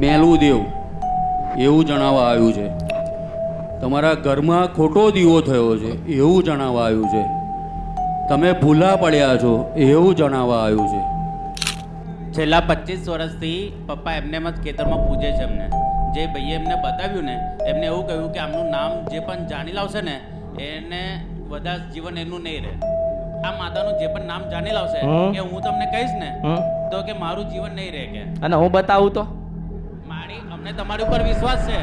મેલું દેવ. એવું જણાવવા આવ્યું છે. તમારા ઘરમાં ખોટો દીવો થયો છે એવું જણાવવા આવ્યું છે. તમે ભૂલા પડ્યા છો એવું જણાવવા આવ્યું છે. છેલ્લા પચીસ વર્ષથી પપ્પા એમને જ ખેતરમાં પૂજે છે એમને. જે ભાઈએ એમને બતાવ્યું ને એમને એવું કહ્યું કે આમનું નામ જે પણ જાણી લાવશે ને એને બધા જીવન એનું નહીં રહે. આ માતાનું જે પણ નામ જાણી લાવશે કે હું તમને કહીશ ને તો કે મારું જીવન નહીં રહે કે. અને હું બતાવું તો? અમને તમારી ઉપર વિશ્વાસ છે.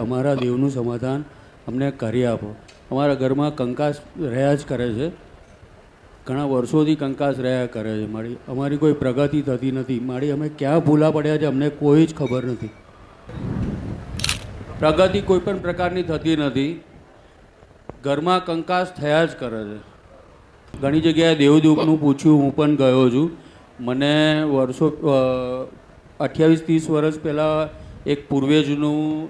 અમારા દેવનું સમાધાન અમને કરી આપો. અમારા ઘરમાં કંકાસ રહ્યા જ કરે છે. ઘણા વર્ષોથી કંકાસ રહ્યા કરે છે. મારી, અમારી કોઈ પ્રગતિ થતી નથી. મારી, અમે ક્યાં ભૂલા પડ્યા છે અમને કોઈ જ ખબર નથી. પ્રગતિ કોઈ પણ પ્રકારની થતી નથી. ઘરમાં કંકાસ થયા જ કરે છે. ઘણી જગ્યાએ દેવદૂપનું પૂછ્યું, હું પણ ગયો છું. મને વર્ષો અઠ્યાવીસ, ત્રીસ વર્ષ પહેલાં એક પૂર્વેજનું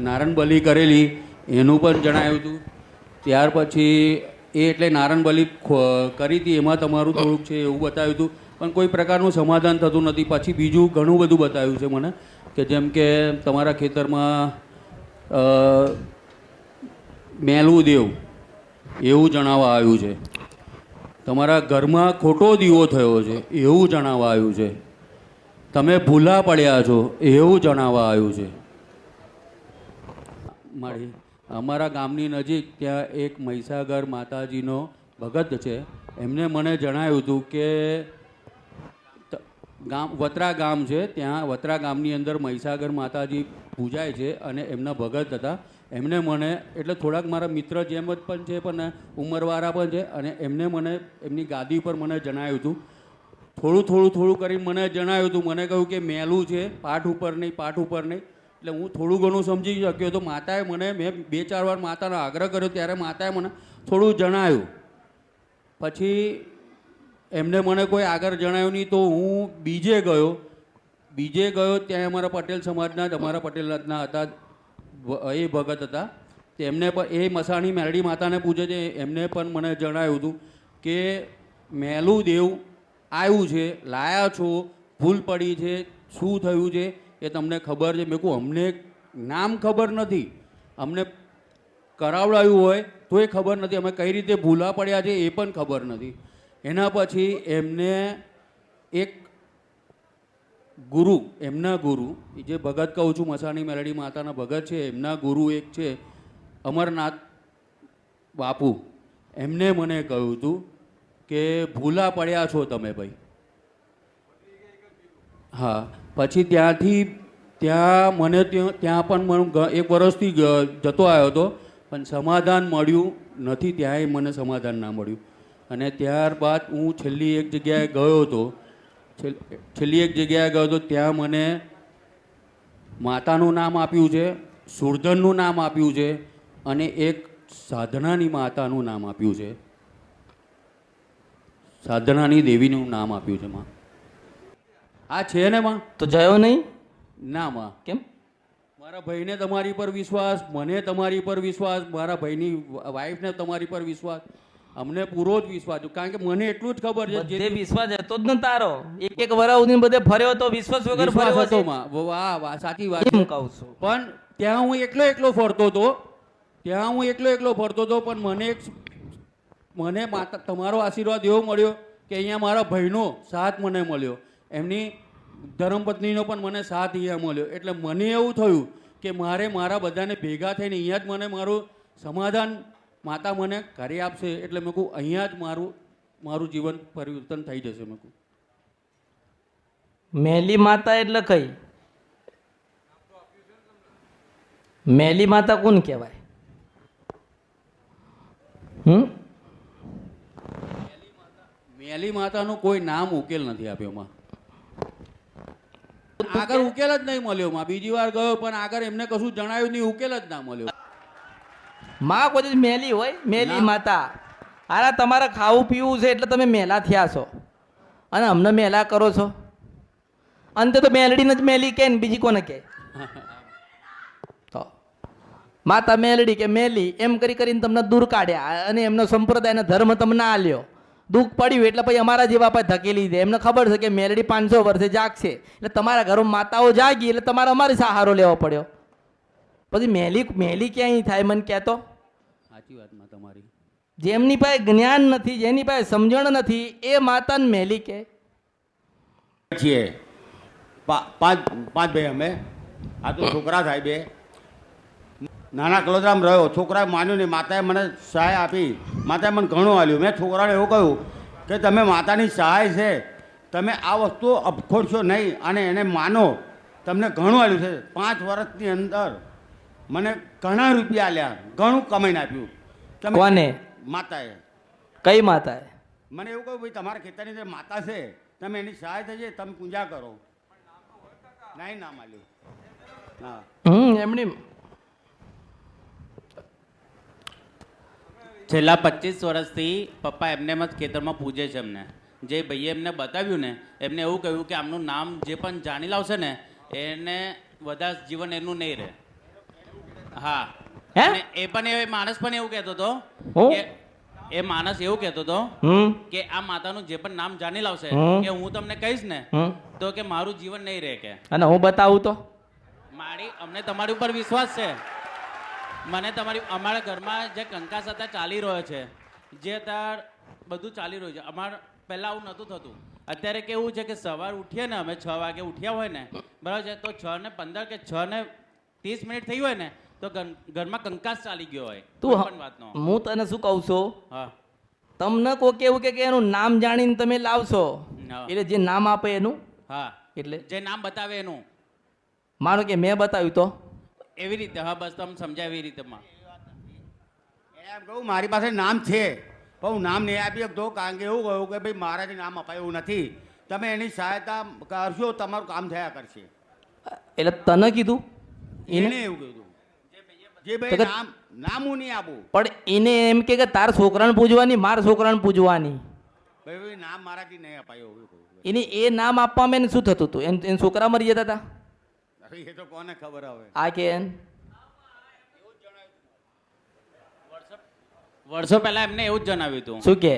નારણ બલી કરેલી, એનું પણ જણાવ્યું હતું. ત્યાર પછી એ એટલે નારણ બલી કરી હતી, એમાં તમારું થોડુંક છે એવું બતાવ્યું હતું. પણ કોઈ પ્રકારનું સમાધાન થતું નથી. પછી બીજું ઘણું બધું બતાવ્યું છે મને, કે જેમ કે તમારા ખેતરમાં મેલવું મેલું દેવ, એવું જણાવવા આવ્યું છે. તમારા ઘરમાં ખોટો દીવો થયો છે, એવું જણાવવા આવ્યું છે. તમે ભૂલા પડ્યા છો, એવું જણાવવા આવ્યું છે. મારી અમારા ગામની નજીક ત્યાં એક મહીસાગર માતાજીનો ભગત છે. એમને મને જણાવ્યું હતું કે ગામ, વત્રા ગામ છે. ત્યાં વત્રા ગામની અંદર મહીસાગર માતાજી પૂજાય છે અને એમના ભગત હતા. એમને મને, એટલે થોડાક મારા મિત્ર જેમ જ પણ છે, પણ ઉંમરવાળા પણ છે, અને એમને મને, એમની ગાદી પર મને જણાવ્યું હતું. થોડું થોડું થોડું કરી મને જણાવ્યું હતું. મને કહ્યું કે મેલું છે, પાઠ ઉપર નહીં, પાઠ ઉપર નહીં. એટલે હું થોડું ઘણું સમજી શક્યો તો માતાએ મને, મેં બે ચાર વાર માતાનો આગ્રહ કર્યો, ત્યારે માતાએ મને થોડું જણાવ્યું પછી એમને મને કોઈ આગળ જણાવ્યું નહીં, તો હું બીજે ગયો. બીજે ગયો ત્યાં અમારા પટેલ સમાજના જ, અમારા પટેલ હતા એ ભગત હતા. તેમને પણ એ મસાણી મેરડી માતાને પૂજે છે, એમને પણ મને જણાવ્યું હતું કે મેલું દેવ આવ્યું છે, લાયા છો, ભૂલ પડી છે, શું થયું છે? એ તમને ખબર છે, મેં કહું, અમને નામ ખબર નથી. અમને કરાવડાયું હોય તો એ ખબર નથી, અમે કઈ રીતે ભૂલા પડ્યા છે એ પણ ખબર નથી. એના પછી એમને એક ગુરુ, એમના ગુરુ જે ભગત કહું છું, મસાણી મેલડી માતાના ભગત છે, એમના ગુરુ એક છે, અમરનાથ બાપુ. એમને મને કહ્યું હતું કે ભૂલા પડ્યા છો તમે ભાઈ. હા. પછી ત્યાંથી ત્યાં મને ત્યાં પણ એક વર્ષથી જતો આવ્યો હતો, પણ સમાધાન મળ્યું નથી, ત્યાંય મને સમાધાન ના મળ્યું. અને ત્યારબાદ હું છેલ્લી એક જગ્યાએ ગયો હતો, છેલ- છેલ્લી એક જગ્યાએ ગયો હતો, ત્યાં મને માતાનું નામ આપ્યું છે, સુરધનનું નામ આપ્યું છે, અને એક સાધનાની માતાનું નામ આપ્યું છે. સાધનાની દેવીનું નામ આપ્યું છે માં. આ છે ને માં? તો જયો નહીં? ના માં. કેમ? મારા ભાઈને તમારી પર વિશ્વાસ મને તમારી પર વિશ્વાસ મારા ભાઈની વાઈફને તમારી પર વિશ્વાસ. અમને પૂરો જ વિશ્વાસ છે. કારણ કે મને એટલું જ ખબર છે જે વિશ્વાસ હતો જ ને તારો. એક એક વરા ઉદીન બધે ફર્યો તો વિશ્વાસ વગર ફર્યો હતો માં. વાહ વાહ સાચી વાત હું કહું છું. પણ ત્યાં હું એકલો એકલો ફરતો હતો. ત્યાં હું એકલો એકલો ફરતો હતો પણ મને એક મને માતા તમારો આશીર્વાદ એવો મળ્યો કે અહીંયા મારા ભાઈનો સાથ મને મળ્યો. એમની ધર્મપત્નીનો પણ મને સાથ અહીંયા મળ્યો. એટલે મને એવું થયું કે મારે મારા બધાને ભેગા થઈને અહીંયા જ મને મારું સમાધાન માતા મને કરી આપશે. એટલે મેં કહું અહીંયા જ મારું મારું જીવન પરિવર્તન થઈ જશે. મેં કહું મેલી માતા એટલે કઈ? મેલી માતા કોણ કહેવાય? હમ? મેલી માતાનું કોઈ નામ ઉકેલ નથી આપ્યો માં. તું આગળ ઉકેલ જ નહીં મળ્યો. માં બીજી વાર ગયો પણ આગળ એમને કશું જણાયું નહીં ઉકેલ જ ના મળ્યો. માં કોઈ મેલી હોય મેલી માતા. આરા તમારે ખાવું પીવું છે એટલે તમે મેલા થયા છો. અને અમને મેલા કરો છો. અંતે તો મેલડીને જ મેલી કે ને બીજી કોને કે? તો. માતા મેલડી કે મેલી એમ કરી કરીને તમને દૂર કાઢ્યા અને એમનો સંપ્રદાયનો ધર્મ તમને આલ્યો. દુઃખ પડ્યું એટલે પછી અમારા જેવા પાસે ધકેલી દે. એમને ખબર છે કે મેલડી પાંચસો વર્ષે જાગશે. એટલે તમારા ઘરમાં માતાઓ જાગી એટલે તમારે અમારે સહારો લેવો પડ્યો. પછી મેલી મેલી ક્યાંય થાય મને કહેતો? સાચી વાતમાં તમારી. જેમની પાસે જ્ઞાન નથી જેની પાસે સમજણ નથી એ માતાને મેલી કે. છીએ. પાંચ પાંચ ભાઈ અમે. આ તો છોકરા થાય બે. નાના કલોદરામ રહ્યો. છોકરાએ માન્યું નહીં. માતાએ મને સહાય આપી. માતાએ મને ઘણું આપ્યું. મેં છોકરાને એવું કહ્યું કે તમે માતાની સહાય છે. તમે આ વસ્તુ અપખોડશો નહીં અને એને માનો. તમને ઘણું આલ્યું છે. પાંચ વર્ષની અંદર મને ઘણા રૂપિયા આલ્યા ઘણું કમાઈને આપ્યું. તમે કોને? માતાએ. કઈ માતાએ? મને એવું કહ્યું ભાઈ તમારા ખેતરની જે માતા છે તમે એની સહાય થઈએ તમે પૂજા કરો. નહીં ના માલ્યું હા. હમ એમની છેલ્લા પચીસ વર્ષથી પપ્પા એમને જ ખેતરમાં પૂજે છે એમને. જે ભાઈએ એમને બતાવ્યું ને એમને એવું કહ્યું કે આમનું નામ જે પણ જાણી લાવશે ને એને બધા જીવન એનું નહીં રહે. હા. અને એ પણ એ માણસ પણ એવું કહેતો હતો કે એ માણસ એવું કહેતો હતો કે આ માતાનું જે પણ નામ જાણી લાવશે કે હું તમને કહીશ ને તો કે મારું જીવન નહીં રહે કે. અને હું બતાવું તો? મારી અમને તમારી ઉપર વિશ્વાસ છે. મને તમારી અમારા ઘરમાં જે કંકાસ હતા ચાલી રહ્યો છે. જે અત્યારે બધું ચાલી રહ્યું છે. અમાર પહેલાં આવું નહોતું થતું. અત્યારે કેવું છે કે સવાર ઉઠીએ ને અમે છ વાગે ઉઠ્યા હોય ને બરાબર છે તો છ ને પંદર કે છ ને ત્રીસ મિનિટ થઈ હોય ને તો ઘર- ઘરમાં કંકાસ ચાલી ગયો હોય. તું પણ વાતનો. હું તને શું કહું છું? હા. તમને કોક એવું કે કે એનું નામ જાણીને તમે લાવશો? એટલે જે નામ આપે એનું? હા. એટલે? જે નામ બતાવે એનું. માનો કે મેં બતાવ્યું તો? એવી રીતે હા બસ તમે સમજાય એવી રીતે માં એમ કહું મારી પાસે નામ છે પણ હું નામ નહીં આપી શકતો કારણ કે એવું કહ્યું કે ભાઈ મારાથી નામ અપાય એવું નથી. તમે એની સહાયતા કરશો તમારું કામ થયા કરશે. એટલે તને કીધું? એને એવું કીધું. જે ભાઈ નામ નામ હું નહીં આપું. પણ એને એમ કે કે તાર છોકરાને પૂજવાની માર છોકરાને પૂજવાની. ભાઈ ભાઈ નામ મારાથી નહીં અપાયું એની એ નામ આપવામાં એને શું થતું હતું? એને છોકરા મરી જતા હતા? એ તો કોને ખબર આવે? આ કેન વર્ષો પહેલા એમને એવું જ જણાવ્યું હતું. શું કે?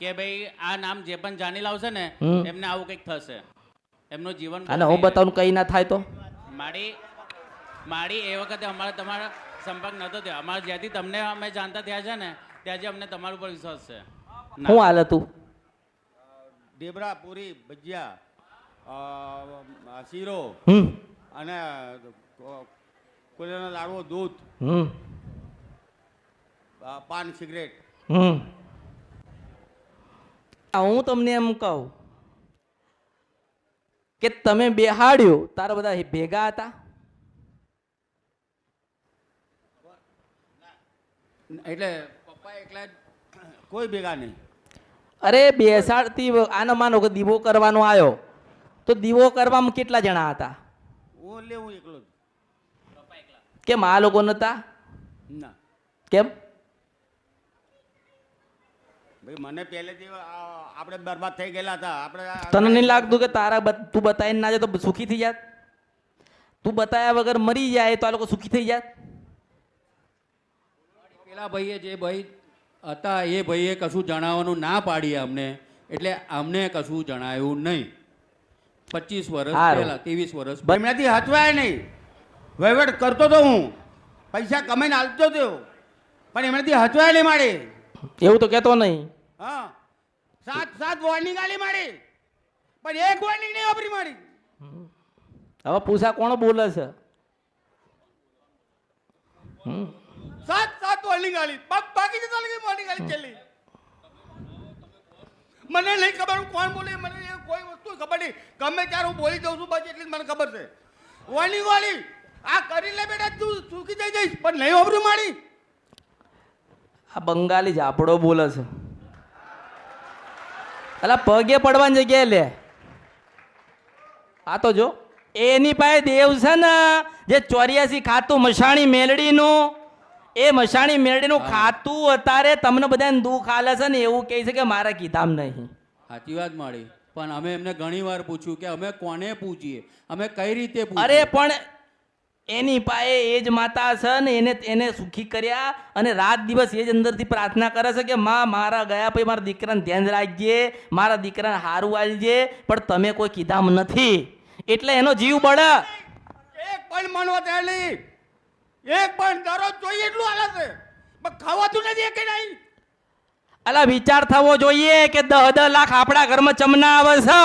કે ભાઈ આ નામ જે પણ જાણી લાવશે ને એમને આવું કંઈક થશે. એમનું જીવન અને હું બતાવું કઈ ના થાય તો? મારી મારી એ વખતે અમારે તમારા સંપર્ક નહોતો થયો. અમારે જ્યાંથી તમને અમે જાણતા થયા છે ને ત્યાંથી અમને તમારા ઉપર વિશ્વાસ છે. શું હાલ હતું? ઢેબરા પૂરી ભજીયા શીરો. હમ. અને કોલેનો લાડવો દૂધ. હમ. પાન સિગરેટ. હમ. હું તમને એમ કહું કે તમે બેહાડ્યો તારા બધા ભેગા હતા? એટલે પપ્પા એકલા જ કોઈ ભેગા નહીં. અરે બેસાડતી આનો માનો કે દીવો કરવાનો આવ્યો તો દીવો કરવામાં કેટલા જણા હતા? હું લે હું એકલો જ. કેમ આ લોકો નતા? ના. કેમ? ભાઈ મને પહેલેથી આપણે બરબાદ થઈ ગયેલા હતા. આપણે તને નહીં લાગતું કે તારા બત- તું બતાવીને ના જાય તો સુખી થઈ જાત? તું બતાવ્યા વગર મરી જાય તો આ લોકો સુખી થઈ જાત? પેલા ભાઈએ જે ભાઈ હતા એ ભાઈએ કશું જણાવવાનું ના પાડીએ અમને. એટલે અમને કશું જણાવ્યું નહીં. પચીસ વર્ષ. પહેલા ત્રેવીસ વર્ષ એમનાથી હચવાય નહીં. વહીવટ કરતો તો હું. પૈસા કમાઈને હાલતો હતો પણ એમનાથી હચવાય નહીં મારે. એવું તો કહેતો નહીં. હા. સાત સાત વોર્નિંગ આલી મારી. પણ એક વોર્નિંગ નહીં વાપરી મારી. હવે પૂછા કોણ બોલે છે? હમ. સાત સાત વોર્નિંગ આલી. બાકી જતા લગી વોર્નિંગ આલી છેલ્લી. મને નહીં ખબર કોણ બોલે મને કોઈ ખબર નહીં ગમે ત્યારે હું બોલી દઉં છું બસ એટલી મને ખબર છે. વાણી વાળી આ કરી લે બેટા તું સુખી જઈ જઈશ પણ નહીં વાપરું મારી. આ બંગાળી ઝાપડો બોલે છે. અલા પગે પડવાની જગ્યાએ લે. આ તો જો એની પાસે દેવ છે ને જે ચોર્યાસી ખાતું મશાણી મેલડીનું એ મશાણી મેળડીનું ખાતું અત્યારે તમને બધાને દુઃખ હાલે છે ને એવું કહે છે કે મારા કીધામ નહીં. સાચી વાત મારી. પણ અમે એમને ઘણીવાર પૂછ્યું કે અમે કોને પૂછીએ અમે કઈ રીતે અરે પણ એની પાસે એ જ માતા છે ને એને એને સુખી કર્યા અને રાત દિવસ એ જ અંદરથી પ્રાર્થના કરે છે કે માં મારા ગયા પછી મારા દીકરાને ધ્યાન રાખજે મારા દીકરાને સારું આલજે પણ તમે કોઈ કીધામ નથી. એટલે એનો જીવ બળે. એક પણ મનો એક પણ દરરોજ જોઈએ એટલું હાલે છે. પણ ખાવાતું નથી કે નહીં? અલા વિચાર થવો જોઈએ કે દહ દહ લાખ આપણા ઘરમાં ચમના આવે છે.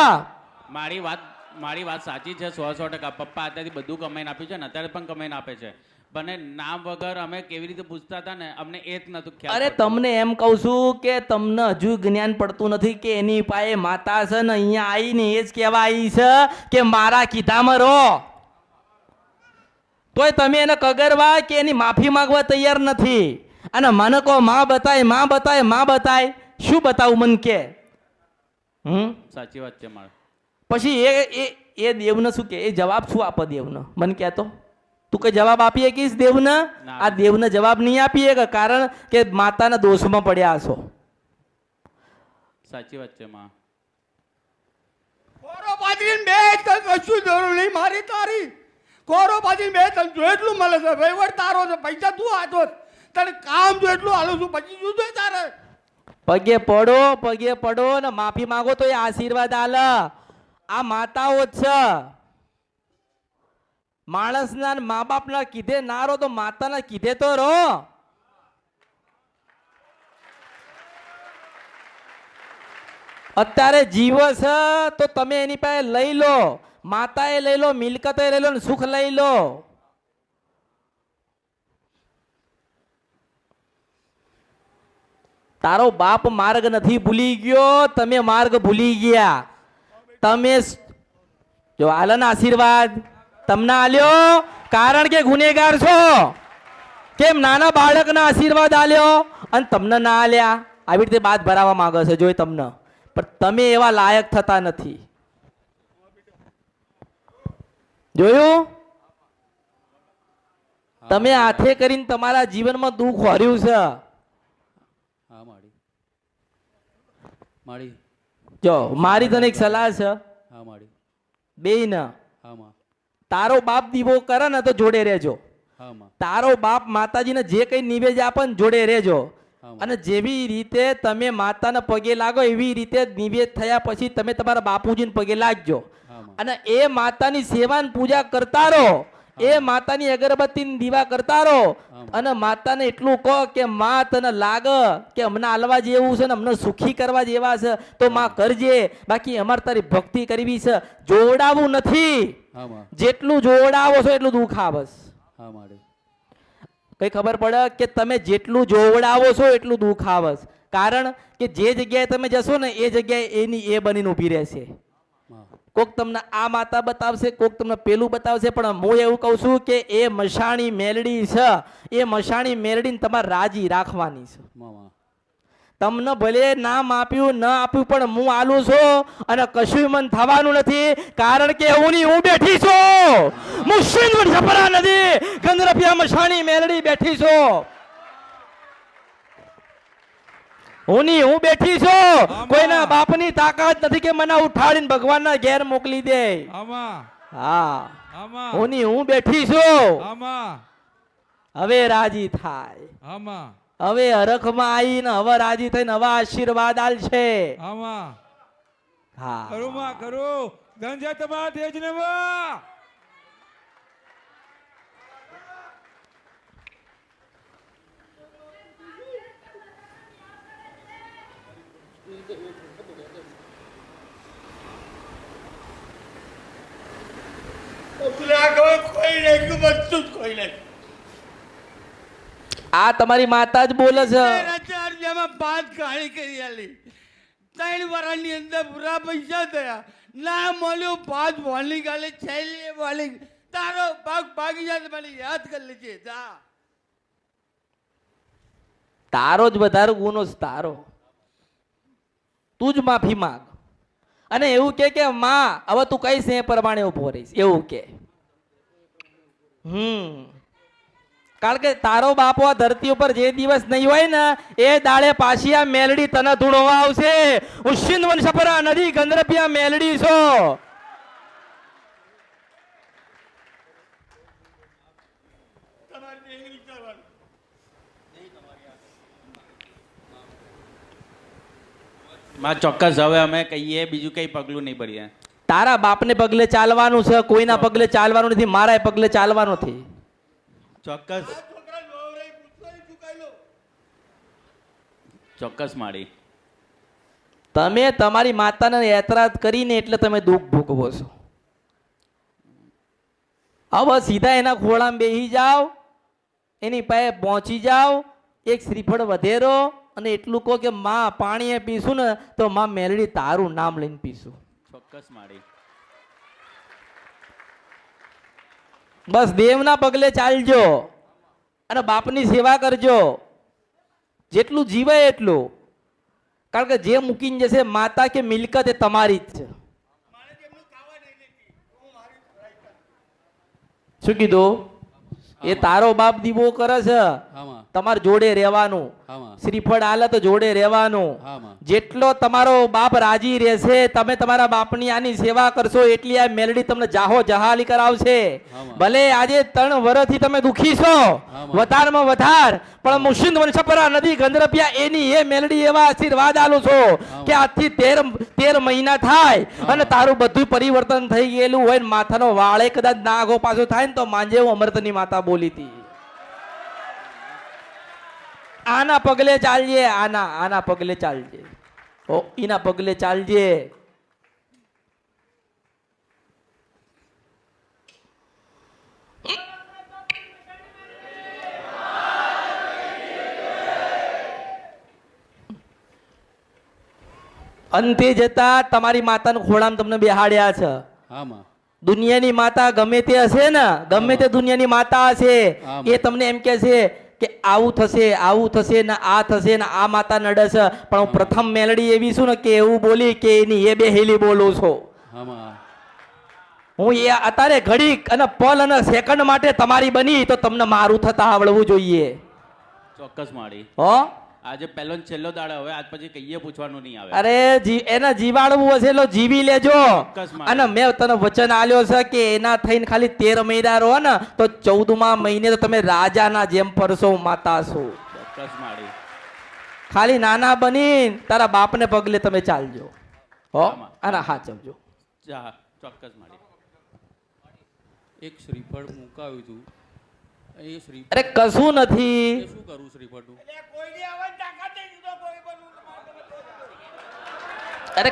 મારી વાત મારી વાત સાચી છે સો સો ટકા. પપ્પા અત્યારથી બધું કમાઈને આપ્યું છે ને અત્યારે પણ કમાઈને આપે છે. પણ એ નામ વગર અમે કેવી રીતે પૂછતા હતા ને અમને એ જ નતું ખ્યાલ અરે તમને એમ કહું છું કે તમને હજુ જ્ઞાન પડતું નથી કે એની પાસે માતા છે ને અહીંયા આવીને એ જ કહેવા આવી છે કે મારા કીધામાં રહો. તોય તમે એને કગરવા કે એની માફી માંગવા તૈયાર નથી. અને મને કહો માં બતાયમાં બતાયમાં બતાય. શું બતાવું મન કે? હમ? સાચી વાત છે મારે. પછી એ એ એ દેવને શું કે? એ જવાબ શું આપે દેવને? મને કહેતો તું કઈ જવાબ આપીએ કીશ દેવને? આ દેવને જવાબ નહીં આપીએ કે કારણ કે માતાના દોષમાં પડ્યા છો સાચી વાત છે માં. કોરો બાજરીને બે તન કશું જરૂર નહીં મારી તારી. કોરો બાજરી બે તન જો એટલું મળે છે વહીવટ તારો છે પૈસા તું આતો જ. તને કામ જો એટલું હાલું છું, પછી શું જોઈએ તારે? પગે પડો પગે પડો ને માફી માંગો તો એ આશીર્વાદ આલ. આ માતાઓ જ છે. માણસના મા બાપના કીધે ના રહો તો માતાના કીધે તો રહો. અત્યારે જીવ છે તો તમે એની પાસે લઈ લો. માતાએ લઈ લો મિલકતે લઈ લો ને સુખ લઈ લો. તારો બાપ માર્ગ નથી ભૂલી ગયો, તમે માર્ગ ભૂલી ગયા. તમે જો આલન આશીર્વાદ તમને આલ્યો? કારણ કે ગુનેગાર છો. કેમ નાના બાળકના આશીર્વાદ આલ્યો? અને તમને ના આલ્યા. આવી રીતે બાદ ભરાવા માંગે છે, જોઈ તમને. પણ તમે એવા લાયક થતા નથી. જોયું? તમે હાથે કરીને તમારા જીવનમાં દુઃખ હર્યું છે હા માડી માડી જો મારી તને એક સલાહ છે. હા માડી બે ના હા માં. તારો બાપ દીવો કરે ને તો જોડે રહેજો. હા તારો બાપ માતાજીને જે કંઈ નિવેદ આપે ને જોડે રહેજો. અને જેવી રીતે તમે માતાને પગે લાગો એવી રીતે નિવેદ થયા પછી તમે તમારા બાપુજીને પગે લાગજો. અને એ માતાની સેવા ને પૂજા કરતા રહો. એ માતાની અગરબત્તી ને દીવા કરતા રહો. અને માતાને એટલું કહો કે માં તને લાગ કે અમને હાલવા જેવું છે ને અમને સુખી કરવા જેવા છે તો માં કરજે. બાકી અમારે તારી ભક્તિ કરવી છે. જોડાવું નથી. જેટલું જોવડાવો છો એટલું દુઃખ આવસ કઈ ખબર પડે કે તમે જેટલું જોવડાવો છો એટલું દુઃખ આવસ કારણ કે જે જગ્યાએ તમે જશો ને એ જગ્યાએ એની એ બનીને ઊભી રહેશે. કોક તમને આ માતા બતાવશે કોક તમને પેલું બતાવશે પણ હું એવું કહું છું કે એ મશાણી મેલડી છે. એ મશાણી મેલડીને તમારે રાજી રાખવાની છે. તમને ભલે નામ આપ્યું ન આપ્યું પણ હું આલું છું અને કશું મન થવાનું નથી કારણ કે હું ની હું બેઠી છું. હું સિંધ નથી. ગંદરપિયા મશાણી મેલડી બેઠી છું. હું ની હું બેઠી છું. કોઈના બાપની તાકાત નથી કે મને ઉઠાડીને ભગવાનના ઘેર મોકલી દે. હા. આમાં. હું બેઠી છું. હવે રાજી થાય. હવે હરખમાં આવીને હવે રાજી થઈને હવે આશીર્વાદ આલશે. હા. કરુમાં કરું. ગંજા તમારા તેજ ને વા કોઈ નહીં બધું જ કોઈ નહીં. આ તમારી માતા જ બોલે છે. પાંચ કાળી કરી આલી. ત્રણ વર્ષની અંદર પૂરા પૈસા થયા. ના મળ્યો પાંચ બોલની ગાલે છેલ્લી બોલિંગ તારો ભાગ ભાગી જાય મને યાદ કરી લેજે જા. તારો જ વધારે ગુનો છે તારો. તું જ માફી માંગ અને એવું કે કે, માં, હવે તું કઈશ એ પ્રમાણે ઊભો રહીશ? એવું કે. હમ. કારણ કે તારો બાપો આ ધરતી ઉપર જે દિવસ નહીં હોય ને, એ દાડે પાછી આ મેલડી તને ધૂળવા આવશે. ઉશ્ચિન વંશપરા નદી ગંદરપિયા મેલડી છો. માં ચોક્કસ હવે અમે કહીએ બીજું કંઈ પગલું નહીં ભરીએ. તારા બાપને પગલે ચાલવાનું છે કોઈના પગલે ચાલવાનું નથી મારા પગલે ચાલવાનું નથી ચોક્કસ. ચોક્કસ માડી. તમે તમારી માતાને યાત્રા કરીને એટલે તમે દુઃખ ભોગવો છો. હવે સીધા એના ખોળામાં બેસી જાઓ એની પાસે પહોંચી જાઓ એક શ્રીફળ વધેરો અને એટલું કહો કે માં પાણી પીશું ને તો માં મેલડી તારું નામ લઈને પીશું. ચોક્કસ માડી. બસ દેવના પગલે ચાલજો અને બાપની સેવા કરજો. જેટલું જીવે એટલું. કારણ કે જે મૂકીને જશે માતા કે મિલકત એ તમારી જ છે. શું કીધું? એ તારો બાપ દીવો કરે છે. તમારે જોડે રહેવાનું. શ્રીફળ આલે તો જોડે રહેવાનું. જેટલો તમારો બાપ રાજી રહેશે તમે તમારા બાપની આની સેવા કરશો એટલી આ મેલડી તમને જાહો જહાલી કરાવશે. ભલે આજે ત્રણ વર્ષથી તમે દુખી છો વધારમાં વધાર પણ મુશિંદ વંશપરા નદી ગંધરપિયા એની એ મેલડી એવા આશીર્વાદ આલો છો કે આજથી તેર તેર મહિના થાય અને તારું બધું પરિવર્તન થઈ ગયેલું હોય માથાનો વાળે કદાચ નાગો પાછો થાય ને તો માંજે હું અમૃતની માતા બોલી હતી. આના પગલે ચાલજે આના આના પગલે ચાલજે. ઓ એના પગલે ચાલજે. અંતે જતા તમારી માતાનું ખોળામાં તમને બેહાડ્યા છે. દુનિયાની માતા ગમે તે હશે ને ગમે તે દુનિયાની માતા હશે એ તમને એમ કે છે કે આવું થશે આવું થશે ને આ થશે ને આ માતા નડસ પણ હું પ્રથમ મેલડી એવી છું ને કે એવું બોલી કે એની એ બેહેલી બોલું છું. હું એ અત્યારે ઘડીક અને પલ અને સેકન્ડ માટે તમારી બની તો તમને મારું થતા આવડવું જોઈએ. ચોક્કસ માળી હો? આજે પહેલો ને છેલ્લો દાડો હવે આજ પછી કહીએ પૂછવાનું નહીં આવે. અરે જી એને જીવાડવું હશે એટલે જીવી લેજો. અને મેં તને વચન આલ્યો છે કે એના થઈને ખાલી તેર મહિના રહો ને તો ચૌદમા મહિને તો તમે રાજાના જેમ ફરશો માતા છો. ચોક્કસ ખાલી નાના બની તારા બાપને પગલે તમે ચાલજો. હો. અને હા ચમજો ચોક્કસ મારી એક શ્રીફળ મુકાવ્યું હતું. અરે કશું નથી. શું કરું શ્રીફળનું અરે